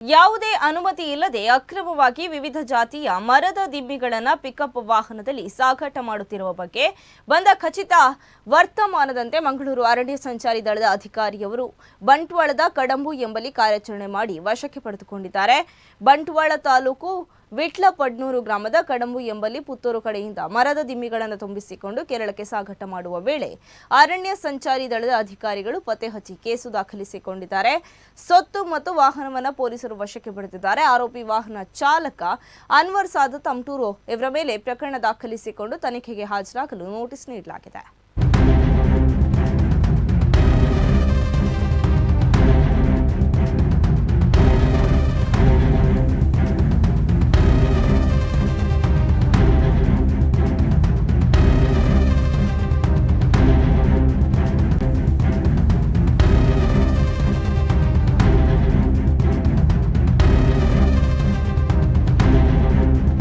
ಯಾವುದೇ ಅನುಮತಿ ಇಲ್ಲದೆ ಅಕ್ರಮವಾಗಿ ವಿವಿಧ ಜಾತಿಯ ಮರದ ದಿಮ್ಮಿಗಳನ್ನು ಪಿಕಪ್ ವಾಹನದಲ್ಲಿ ಸಾಗಾಟ ಮಾಡುತ್ತಿರುವ ಬಗ್ಗೆ ಬಂದ ಖಚಿತ ವರ್ತಮಾನದಂತೆ ಮಂಗಳೂರು ಅರಣ್ಯ ಸಂಚಾರಿ ದಳದ ಅಧಿಕಾರಿಯವರು ಬಂಟ್ವಾಳದ ಕಡಂಬು ಎಂಬಲ್ಲಿ ಕಾರ್ಯಾಚರಣೆ ಮಾಡಿ ವಶಕ್ಕೆ ಪಡೆದುಕೊಂಡಿದ್ದಾರೆ. ಬಂಟ್ವಾಳ ತಾಲೂಕು ವಿಟ್ಲಪಡ್ನೂರು ಗ್ರಾಮದ ಕಡಂಬು ಎಂಬಲ್ಲಿ ಪುತ್ತೂರು ಕಡೆಯಿಂದ ಮರದ ದಿಮ್ಮಿಗಳನ್ನು ತುಂಬಿಸಿಕೊಂಡು ಕೇರಳಕ್ಕೆ ಸಾಗಾಟ ಮಾಡುವ ವೇಳೆ ಅರಣ್ಯ ಸಂಚಾರಿ ದಳದ ಅಧಿಕಾರಿಗಳು ಪತ್ತೆ ಹಚ್ಚಿ ಕೇಸು ದಾಖಲಿಸಿಕೊಂಡಿದ್ದಾರೆ. ಸೊತ್ತು ಮತ್ತು ವಾಹನವನ್ನು ಪೊಲೀಸರು ವಶಕ್ಕೆ ಪಡೆದಿದ್ದಾರೆ. ಆರೋಪಿ ವಾಹನ ಚಾಲಕ ಅನ್ವರ್ ಸಾದ್ ಅಮ್ಟೂರು ಇವರ ಮೇಲೆ ಪ್ರಕರಣ ದಾಖಲಿಸಿಕೊಂಡು ತನಿಖೆಗೆ ಹಾಜರಾಗಲು ನೋಟಿಸ್ ನೀಡಲಾಗಿದೆ.